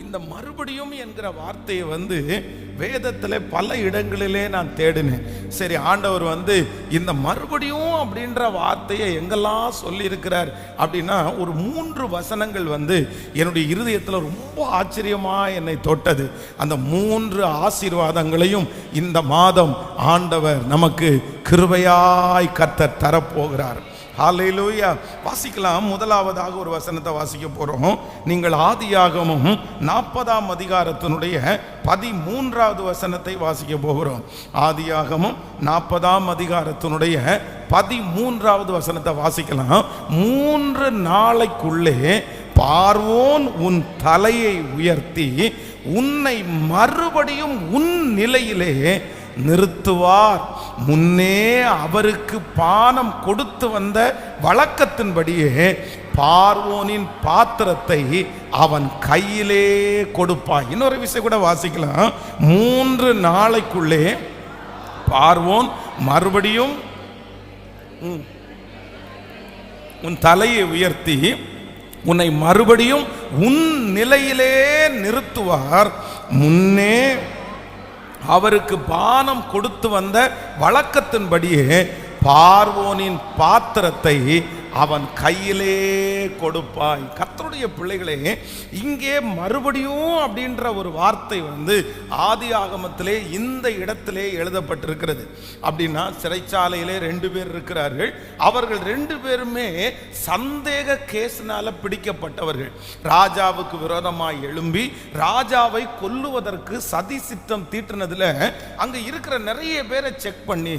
இந்த மறுபடியும் என்கிற வார்த்தையை வந்து வேதத்தில் பல இடங்களிலே நான் தேடினேன். சரி ஆண்டவர் வந்து இந்த மறுபடியும் அப்படின்ற வார்த்தையை எங்கெல்லாம் சொல்லியிருக்கிறார் அப்படின்னா ஒரு மூன்று வசனங்கள் வந்து என்னுடைய இருதயத்தில் ரொம்ப ஆச்சரியமாக என்னை தொட்டது. அந்த மூன்று ஆசீர்வாதங்களையும் இந்த மாதம் ஆண்டவர் நமக்கு கிருபையாய் கர்த்தர் தரப்போகிறார். ஹalleluya. வாசிக்கலாம். முதலாவதாக ஒரு வசனத்தை வாசிக்க போகிறோம் நீங்கள் ஆதியாகமும் நாற்பதாம் அதிகாரத்தினுடைய பதிமூன்றாவது வசனத்தை வாசிக்க போகிறோம். ஆதியாகமும் நாற்பதாம் அதிகாரத்தினுடைய பதிமூன்றாவது வசனத்தை வாசிக்கலாம். மூன்று நாளைக்குள்ளே பார்வோன் உன் தலையை உயர்த்தி உன்னை மறுபடியும் உன் நிலையிலே நிறுத்துவார். முன்னே அவருக்கு பானம் கொடுத்து வந்த வழக்கத்தின்படியே பார்வோனின் பாத்திரத்தை அவன் கையிலே கொடுப்பான். இன்னொரு விஷயம் கூட வாசிக்கலாம். மூன்று நாளைக்குள்ளே பார்வோன் மறுபடியும் உம், உன் தலையை உயர்த்தி உன்னை மறுபடியும் உன் நிலையிலே நிறுத்துவார். முன்னே அவருக்கு பானம் கொடுத்து வந்த வழக்கத்தின்படியே பார்வோனின் பாத்திரத்தை அவன் கையிலே கொடுப்பாய் கர்த்தருடைய பிள்ளைகளே இங்கே மறுபடியும் அப்படின்ற ஒரு வார்த்தை வந்து ஆதி ஆகமத்திலே இந்த இடத்திலே எழுதப்பட்டிருக்கிறது. அப்படின்னா சிறைச்சாலையிலே ரெண்டு பேர் இருக்கிறார்கள். அவர்கள் ரெண்டு பேருமே சந்தேக கேஸ்னால பிடிக்கப்பட்டவர்கள். ராஜாவுக்கு விரோதமாய் எழும்பி ராஜாவை கொல்லுவதற்கு சதி சித்தம் தீட்டுனதுல அங்க இருக்கிற நிறைய பேரை செக் பண்ணி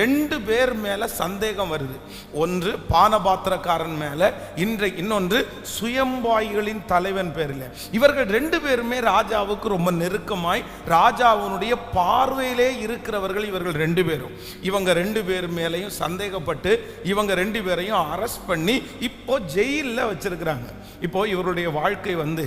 ரெண்டு பேர் மேல சந்தேகம் வருது. ஒன்று பானபாத்திரக்காரன் மேல இன்றை இன்னொன்று சுய சுயம்பாய்களின் தலைவன் பேரில். இவர்கள் ரெண்டு பேருமே ராஜாவுக்கு ரொம்ப நெருக்கமாய் ராஜாவினுடைய பார்வையிலே இருக்கிறவர்கள் இவர்கள் ரெண்டு பேரும். இவங்க ரெண்டு பேர் மேலையும் சந்தேகப்பட்டு இவங்க ரெண்டு பேரையும் அரெஸ்ட் பண்ணி இப்போ ஜெயிலில் வச்சிருக்கிறாங்க. இப்போ இவருடைய வாழ்க்கை வந்து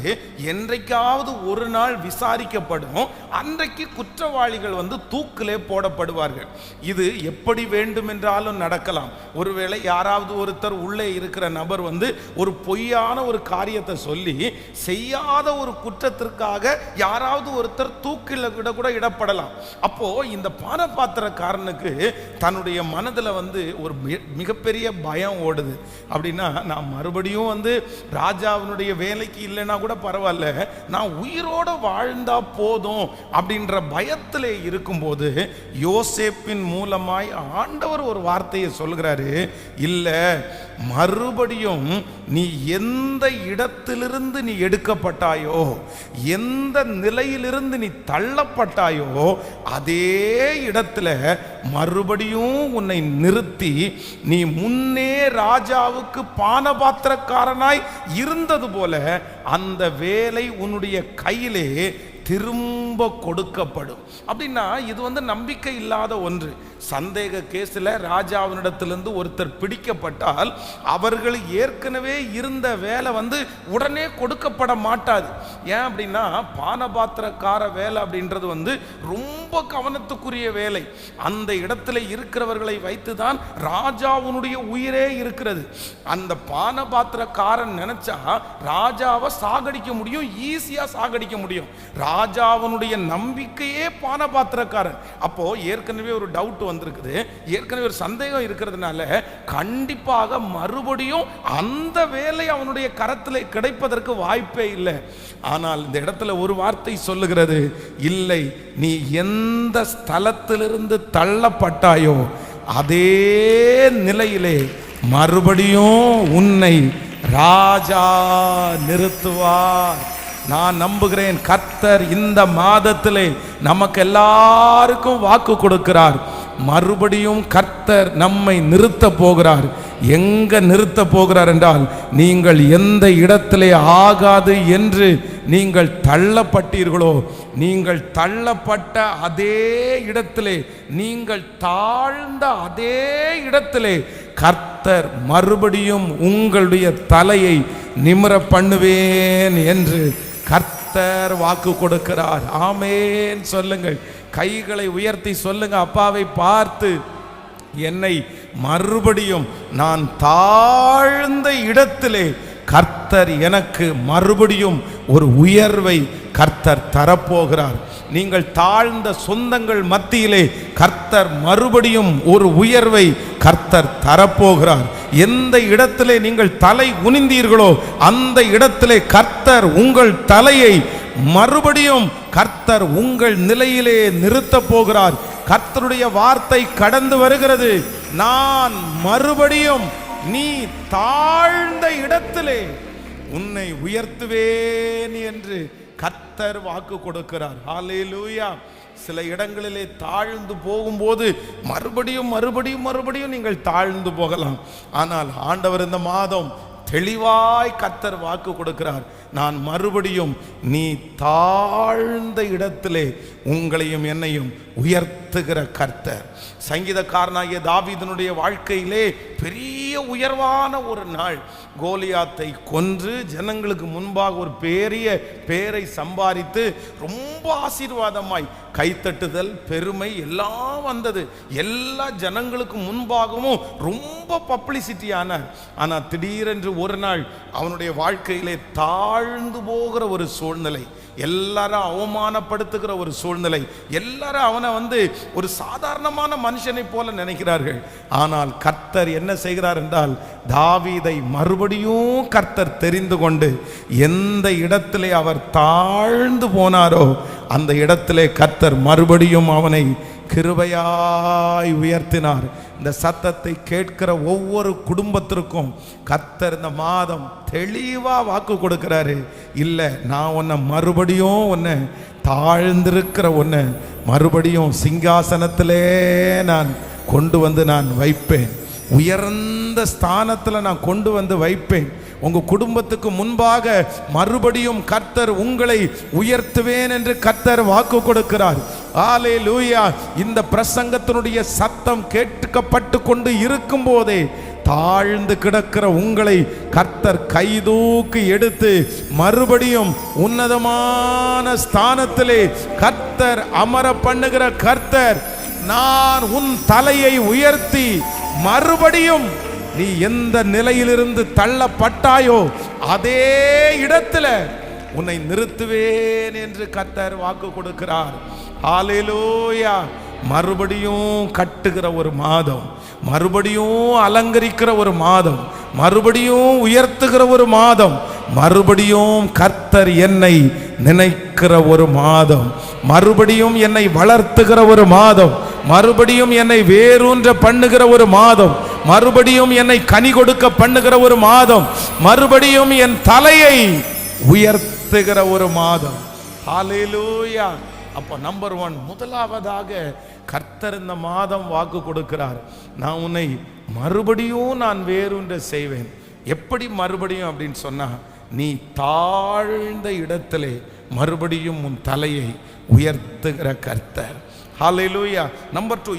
என்றைக்காவது ஒரு நாள் விசாரிக்கப்படும் அன்றைக்கு குற்றவாளிகள் வந்து தூக்கிலே போடப்படுவார்கள். இது எப்படி வேண்டுமென்றாலும் நடக்கலாம். ஒருவேளை யாராவது ஒருத்தர் உள்ளே இருக்கிற நபர் வந்து ஒரு பொய்யான ஒரு காரியத்தை சொல்லி செய்யாத ஒரு குற்றத்திற்காக யாராவது ஒருத்தர் தூக்கில விட கூட இடப்படலாம். அப்போ இந்த பானபாத்திரக்காரனுக்கு தன்னுடைய மனதில் வந்து ஒரு மிகப்பெரிய பயம் ஓடுது. அப்படின்னா நான் மறுபடியும் வந்து ராஜாவினுடைய வேலைக்கு இல்லைன்னா கூட பரவாயில்ல நான் உயிரோட வாழ்ந்தா போதும் அப்படின்ற பயத்தில் இருக்கும்போது யோசேப்பின் மூலமாய் ஆண்டவர் ஒரு வார்த்தையை சொல்கிறாரு இல்லை மறுபடியும் நீ எந்த இடத்திலிருந்து நீ எடுக்கப்பட்டாயோ எந்த நிலையிலிருந்து நீ தள்ளப்பட்டாயோ அதே இடத்துல மறுபடியும் உன்னை நிறுத்தி நீ முன்னே ராஜாவுக்கு பானபாத்திரக்காரனாய் இருந்தது போல அந்த வேலை உன்னுடைய கையிலே திரும்ப கொடுக்கப்படும். அப்படின்னா இது வந்து நம்பிக்கை இல்லாத ஒன்று. சந்தேக கேஸில் ராஜாவினிடத்திலிருந்து ஒருத்தர் பிடிக்கப்பட்டால் அவர்கள் ஏற்கனவே இருந்த வேலை வந்து உடனே கொடுக்கப்பட மாட்டாது. ஏன் அப்படின்னா பானபாத்திரக்கார வேலை அப்படின்றது வந்து ரொம்ப கவனத்துக்குரிய வேலை. அந்த இடத்துல இருக்கிறவர்களை வைத்து தான் ராஜாவுனுடைய உயிரே இருக்கிறது. அந்த பானபாத்திரக்காரன் நினைச்சா ராஜாவை சாகடிக்க முடியும் ஈஸியாக சாகடிக்க முடியும். ராஜாவனுடைய நம்பிக்கையே பானபாத்திரக்காரன். அப்போ ஏற்கனவே ஒரு டவுட் வந்திருக்குது. ஏற்கனவே ஒரு சந்தேகம் இருக்கிறதுனால கண்டிப்பாக மறுபடியும் அந்த வேலை அவனுடைய கரத்தில் கிடைப்பதற்கு வாய்ப்பே இல்லை. ஆனால் இந்த இடத்துல ஒரு வார்த்தை சொல்லுகிறது. இல்லை நீ எந்த ஸ்தலத்திலிருந்து தள்ளப்பட்டாயோ அதே நிலையிலே மறுபடியும் உன்னை ராஜா நிறுத்துவார். நான் நம்புகிறேன் கர்த்தர் இந்த மாதத்திலே நமக்கு எல்லாருக்கும் வாக்கு கொடுக்கிறார். மறுபடியும் கர்த்தர் நம்மை நிறுத்த போகிறார். எங்க நிறுத்த போகிறார் என்றால் நீங்கள் எந்த இடத்திலே ஆகாது என்று நீங்கள் தள்ளப்பட்டீர்களோ நீங்கள் தள்ளப்பட்ட அதே இடத்திலே நீங்கள் தாழ்ந்த அதே இடத்திலே கர்த்தர் மறுபடியும் உங்களுடைய தலையை நிமிர பண்ணுவேன் என்று கர்த்தர் வாக்கு கொடுக்கிறார். ஆமேன். சொல்லுங்கள். கைகளை உயர்த்தி சொல்லுங்க அப்பாவை பார்த்து என்னை மறுபடியும் நான் தாழ்ந்த இடத்திலே கர்த்தர் எனக்கு மறுபடியும் ஒரு உயர்வை கர்த்தர் தரப்போகிறார். நீங்கள் தாழ்ந்த சொந்தங்கள் மத்தியிலே கர்த்தர் மறுபடியும் ஒரு உயர்வை கர்த்தர் தரப்போகிறார். எந்த இடத்திலே நீங்கள் தலை குனிந்தீர்களோ அந்த இடத்திலே கர்த்தர் உங்கள் தலையை மறுபடியும் கர்த்தர் உங்கள் நிலையிலே நிறுத்தப் போகிறார். கர்த்தருடைய வார்த்தை கடந்து வருகிறது. நான் மறுபடியும் நீ தாழ்ந்த இடத்திலே உன்னை உயர்த்துவேன் என்று கத்தர் வாக்கு கொடுக்கிறார். ஹalleluya. சில இடங்களிலே தாழ்ந்து போகும்போது மறுபடியும் மறுபடியும் மறுபடியும் நீங்கள் தாழ்ந்து போகலாம். ஆனால் ஆண்டவர் இந்த மாதம் தெளிவாய் கர்த்தர் வாக்கு கொடுக்கிறார். நான் மறுபடியும் நீ தாழ்ந்த இடத்திலே உங்களையும் என்னையும் உயர்த்துகிற கர்த்தர். சங்கீதக்காரனாகிய தாவிதனுடைய வாழ்க்கையிலே பெரிய உயர்வான ஒரு நாள். கோலியாத்தை கொன்று ஜனங்களுக்கு முன்பாக ஒரு பெரிய பேரை சம்பாதித்து ரொம்ப ஆசீர்வாதமாய் கைத்தட்டுதல் பெருமை எல்லாம் வந்தது. எல்லா ஜனங்களுக்கு முன்பாகவும் ரொம்ப பப்ளிசிட்டி ஆனார். ஆனால் திடீரென்று ஒரு நாள் அவனுடைய வாழ்க்கையிலே தாழ்ந்து போகிற ஒரு சூழ்நிலை எல்லாரும் அவமானப்படுத்துகிற ஒரு சூழ்நிலை எல்லாரும் அவனை வந்து ஒரு சாதாரணமான மனுஷனை போல நினைக்கிறார்கள். ஆனால் கர்த்தர் என்ன செய்கிறார் என்றால் தாவீதை மறுபடியும் கர்த்தர் தெரிந்து கொண்டு எந்த இடத்திலே அவர் தாழ்ந்து போனாரோ அந்த இடத்திலே கர்த்தர் மறுபடியும் அவனை கிருபையாய் உயர்த்தினார். இந்த சத்தத்தை கேட்கிற ஒவ்வொரு குடும்பத்திற்கும் கத்தர் இந்த மாதம் தெளிவாக வாக்கு கொடுக்கிறாரு. இல்லை நான் உன்னை மறுபடியும் உன்னை தாழ்ந்திருக்கிற உன்னை மறுபடியும் சிங்காசனத்திலே நான் கொண்டு வந்து நான் வைப்பேன். உயர்ந்த ஸ்தானத்தில் நான் கொண்டு வந்து வைப்பேன். உங்கள் குடும்பத்துக்கு முன்பாக மறுபடியும் கர்த்தர் உங்களை உயர்த்துவேன் என்று கர்த்தர் வாக்கு கொடுக்கிறார். ஆலே லூயா இந்த பிரசங்கத்தினுடைய சத்தம் கேட்கப்பட்டு கொண்டு இருக்கும் போதே தாழ்ந்து கிடக்கிற உங்களை கர்த்தர் கைதூக்கி எடுத்து மறுபடியும் உன்னதமான ஸ்தானத்திலே கர்த்தர் அமர பண்ணுகிற கர்த்தர் நான் உன் தலையை உயர்த்தி மறுபடியும் நீ எந்த நிலையிலிருந்து தள்ளப்பட்டாயோ அதே இடத்துல உன்னை நிறுத்துவேன் என்று கர்த்தர் வாக்கு கொடுக்கிறார். ஹalleluya. மறுபடியும் கட்டுகிற ஒரு மாதம். மறுபடியும் அலங்கரிக்கிற ஒரு மாதம். மறுபடியும் உயர்த்துகிற ஒரு மாதம். மறுபடியும் கர்த்தர் என்னை நினைக்கிற ஒரு மாதம். மறுபடியும் என்னை வளர்த்துகிற ஒரு மாதம். மறுபடியும் என்னை வேரூன்ற பண்ணுகிற ஒரு மாதம். மறுபடியும் என்னை கனி கொடுக்க பண்ணுகிற ஒரு மாதம். மறுபடியும் என் தலையை உயர்த்துகிற ஒரு மாதம். ஹalleluya. அப்போ நம்பர் ஒன் முதலாவதாக கர்த்தர் இந்த மாதம் வாக்கு கொடுக்கிறார். நான் உன்னை மறுபடியும் நான் வேறொன்று செய்வேன். எப்படி மறுபடியும் அப்படின்னு சொன்னா நீ தாழ்ந்த இடத்திலே மறுபடியும் உன் தலையை உயர்த்துகிற கர்த்தர். ஹalleluya நம்பர் டூ